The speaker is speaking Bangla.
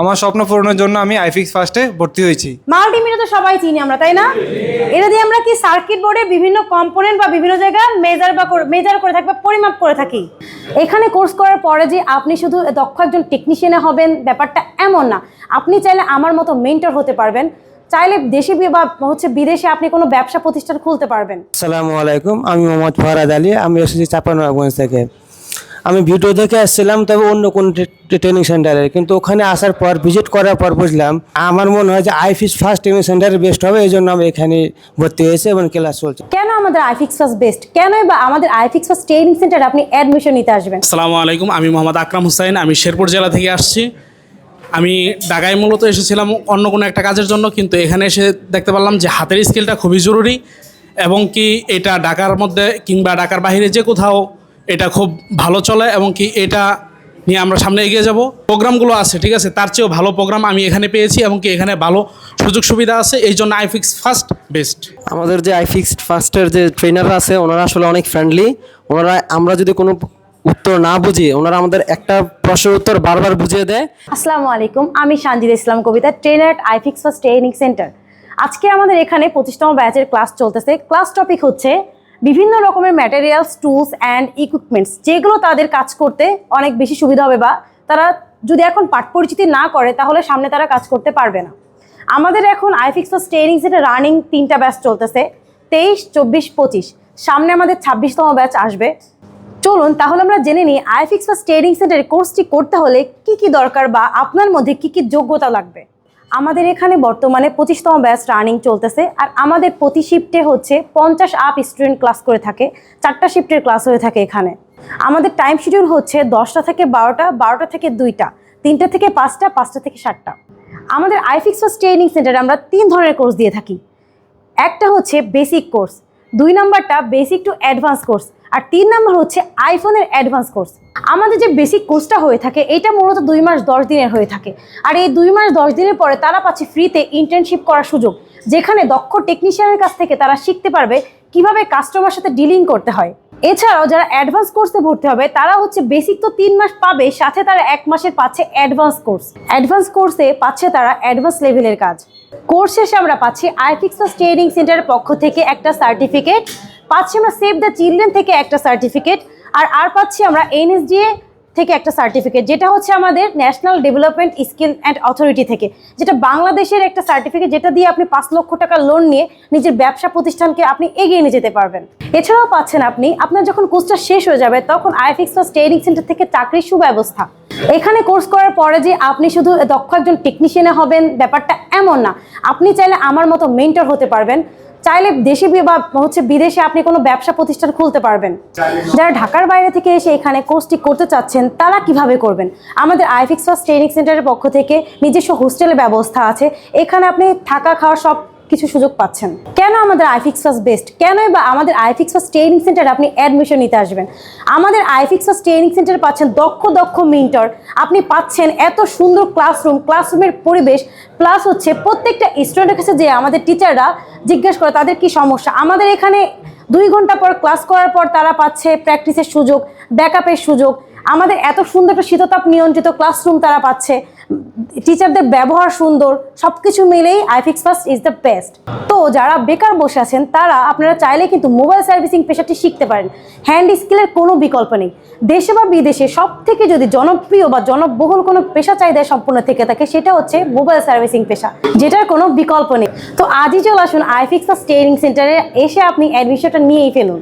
আমার স্বপ্ন পূরণের জন্য আমি আইফিক্স ফার্স্টে ভর্তি হয়েছি। মাল্টিমিটার তো সবাই চিনি আমরা তাই না? এটা দিয়ে আমরা কি সার্কিট বোর্ডে বিভিন্ন কম্পোনেন্ট বা বিভিন্ন জায়গায় মেজার বা মেজার করে থাকি বা পরিমাপ করে থাকি? এখানে কোর্স করার পরে যে আপনি শুধু দক্ষ একজন টেকনিশিয়ানে হবেন ব্যাপারটা এমন না। আপনি চাইলে আমার মতো মেন্টর হতে পারবেন। চাইলে দেশে বি- বা হচ্ছে বিদেশে আপনি কোনো ব্যবসা প্রতিষ্ঠান খুলতে পারবেন। আসসালামু আলাইকুম আমি মোহাম্মদ ফরাদ আলী আমি এসেছি চাপানগঞ্জ থেকে। আমি ভিডিও দেখে আসছিলাম তবে অন্য কোন ট্রেনিং সেন্টারে কিন্তু ওখানে আসার পর ভিজিট করার পর বুঝলাম আমার মনে হয় যে আইফিস ফার্স্ট ট্রেনিং সেন্টারে বেস্ট হবে এই জন্য আমি এখানে ভর্তি হয়েছি এবং ক্লাস চলছে। কেন আমাদের আইফিক্স ফার্স্ট বেস্ট কেন বা আমাদের আইফিক্স ফার্স্ট ট্রেনিং সেন্টারে আপনি অ্যাডমিশন নিতে আসবেন? আসসালামু আলাইকুম আমি মোহাম্মদ আকরাম হুসাইন আমি শেরপুর জেলা থেকে আসছি। আমি ঢাকায় মূলত এসেছিলাম অন্য কোনো একটা কাজের জন্য কিন্তু এখানে এসে দেখতে পারলাম যে হাতের স্কিলটা খুবই জরুরি এবং কি এটা ঢাকার মধ্যে কিংবা ঢাকার বাইরে যে কোথাও এটা খুব ভালো চলে এবং কি এটা নিয়ে আমরা সামনে এগিয়ে যাব। প্রোগ্রামগুলো আছে ঠিক আছে? তার চেয়েও ভালো প্রোগ্রাম আমি এখানে পেয়েছি এবং কি এখানে ভালো সুযোগ সুবিধা আছে। এই জন্য আইফিক্স ফার্স্ট বেস্ট আমাদের যে আই ফিক্সড ফার্স্টের যে ট্রেনাররা আছে ওনারা আসলে অনেক ফ্রেন্ডলি ওনারা আমরা যদি কোনো উত্তর না বুঝি ওনারা আমাদের একটা প্রশ্নের উত্তর বারবার বুঝিয়ে দেয়। আসসালামু আলাইকুম আমি Sanjid Islam Kabita trainer iFix first training center আজকে আমাদের এখানে পঁচিশতম ব্যাচের ক্লাস চলতেছে। ক্লাস টপিক হচ্ছে বিভিন্ন রকমের ম্যাটেরিয়ালস টুলস অ্যান্ড ইকুইপমেন্টস যেগুলো তাদের কাজ করতে অনেক বেশি সুবিধা হবে বা তারা যদি এখন পাঠ পরিচিতি না করে, তাহলে সামনে তারা কাজ করতে পারবে না। আমাদের এখন iFix first training center running তিনটা ব্যাচ চলতেছে, তেইশ, চব্বিশ, পঁচিশ। সামনে আমাদের ছাব্বিশতম ব্যাচ আসবে। চলুন, তাহলে আমরা জেনে নিই আইফিক্স ফার্স্ট ট্রেনিং সেন্টারে কোর্সটি করতে হলে কি কি দরকার বা আপনার মধ্যে কি কি যোগ্যতা লাগবে। আমাদের এখানে বর্তমানে পঁচিশতম ব্যাচ রানিং চলতেছে আর আমাদের প্রতি শিফটে হচ্ছে পঞ্চাশ আপ স্টুডেন্ট ক্লাস করে থাকে, চারটা শিফটের ক্লাস হয়ে থাকে এখানে। আমাদের টাইম শিডিউল হচ্ছে দশটা থেকে বারোটা বারোটা থেকে দুইটা, তিনটা থেকে পাঁচটা পাঁচটা থেকে সাতটা। আমাদের আইফিক্স ট্রেনিং সেন্টারে আমরা তিন ধরনের কোর্স দিয়ে থাকি। একটা হচ্ছে বেসিক কোর্স, দুই নাম্বারটা বেসিক টু অ্যাডভান্স কোর্স। আর তিন নাম্বার হচ্ছে আইফোনের অ্যাডভান্স কোর্স। আমাদের যে বেসিক কোর্সটা হয়ে থাকে, এটা মূলত দুই মাস দশ দিনের হয়ে থাকে। আর এই দুই মাস দশ দিনের পরে তারা পাচ্ছে ফ্রিতে ইন্টার্নশিপ করার সুযোগ, যেখানে দক্ষ টেকনিশিয়ানের কাছ থেকে তারা শিখতে পারবে কীভাবে কাস্টমার সাথে ডিলিং করতে হয়। এছাড়াও যারা অ্যাডভান্স কোর্সে ভর্তি হবে, তারা হচ্ছে বেসিক তো তিন মাস পাবে, সাথে তারা এক মাসের পাচ্ছে অ্যাডভান্স কোর্স অ্যাডভান্স কোর্সে পাচ্ছে তারা অ্যাডভান্স লেভেলের কাজ। কোর্স শেষে আমরা পাচ্ছি আইফিক্স ট্রেনিং সেন্টারের পক্ষ থেকে একটা সার্টিফিকেট পাচ্ছি আমরা সেভ দ্য চিলড্রেন থেকে একটা সার্টিফিকেট আর আর পাচ্ছি আমরা এনএসডিএ থেকে একটা সার্টিফিকেট যেটা হচ্ছে আমাদের national development skill and authority থেকে, যেটা বাংলাদেশের একটা সার্টিফিকেট যেটা দিয়ে আপনি পাঁচ লক্ষ টাকা লোন নিয়ে নিজের ব্যবসা প্রতিষ্ঠানকে আপনি এগিয়ে নিয়ে যেতে পারবেন। এছাড়াও পাচ্ছেন আপনি, আপনার যখন কোর্সটা শেষ হয়ে যাবে, তখন আইফিক্স ট্রেনিং সেন্টার থেকে চাকরির সুব্যবস্থা। এখানে কোর্স করার পরে যে আপনি শুধু দক্ষ একজন টেকনিশিয়ানে হবেন, ব্যাপারটা এমন না, আপনি চাইলে আমার মতো মেন্টর হতে পারবেন। চাইলে দেশি বি- হচ্ছে বিদেশে আপনি কোনো ব্যবসা প্রতিষ্ঠান খুলতে পারবেন। যারা ঢাকার বাইরে থেকে এসে এখানে কোর্সটি করতে চাচ্ছেন, তারা কীভাবে করবেন? আমাদের আইফিক্স ফার্স্ট ট্রেনিং সেন্টারের পক্ষ থেকে নিজস্ব হোস্টেলের ব্যবস্থা আছে। এখানে আপনি থাকা খাওয়ার সব কিছু সুযোগ পাচ্ছেন। আমাদের আইফিক্স ফার্স্ট বেস্ট কেনই বা আমাদের আইফিক্স ফার্স্ট ট্রেনিং সেন্টারে আপনি অ্যাডমিশন নিতে আসবেন? আমাদের আইফিক্স ফার্স্ট ট্রেনিং সেন্টারে পাচ্ছেন দক্ষ দক্ষ মিন্টর আপনি পাচ্ছেন এত সুন্দর ক্লাসরুম ক্লাসরুমের পরিবেশ প্লাস হচ্ছে প্রত্যেকটা স্টুডেন্টের কাছে যে আমাদের টিচাররা জিজ্ঞেস করে তাদের কি সমস্যা? আমাদের এখানে দুই ঘণ্টা পর ক্লাস করার পর তারা পাচ্ছে প্র্যাকটিসের সুযোগ ব্যাকআপের সুযোগ। আমাদের এত সুন্দর একটা শীততাপ নিয়ন্ত্রিত ক্লাসরুম তারা পাচ্ছে। টিচারদের ব্যবহার সুন্দর সব কিছু মিলেই iFix first is the best তো যারা বেকার বসে আছেন, তারা আপনারা চাইলে কিন্তু মোবাইল সার্ভিসিং পেশাটি শিখতে পারেন। হ্যান্ড স্কিলের কোনো বিকল্প নেই। দেশে বা বিদেশে সব থেকে যদি জনপ্রিয় বা জনবহুল কোনো পেশা চাহিদায় সম্পূর্ণ থেকে থাকে, সেটা হচ্ছে মোবাইল সার্ভিসিং পেশা, যেটার কোনো বিকল্প নেই। তো আজই চলে আসুন আইফিক্স ফার্স্ট ট্রেনিং সেন্টারে এসে আপনি অ্যাডমিশনটা নিয়েই ফেলুন।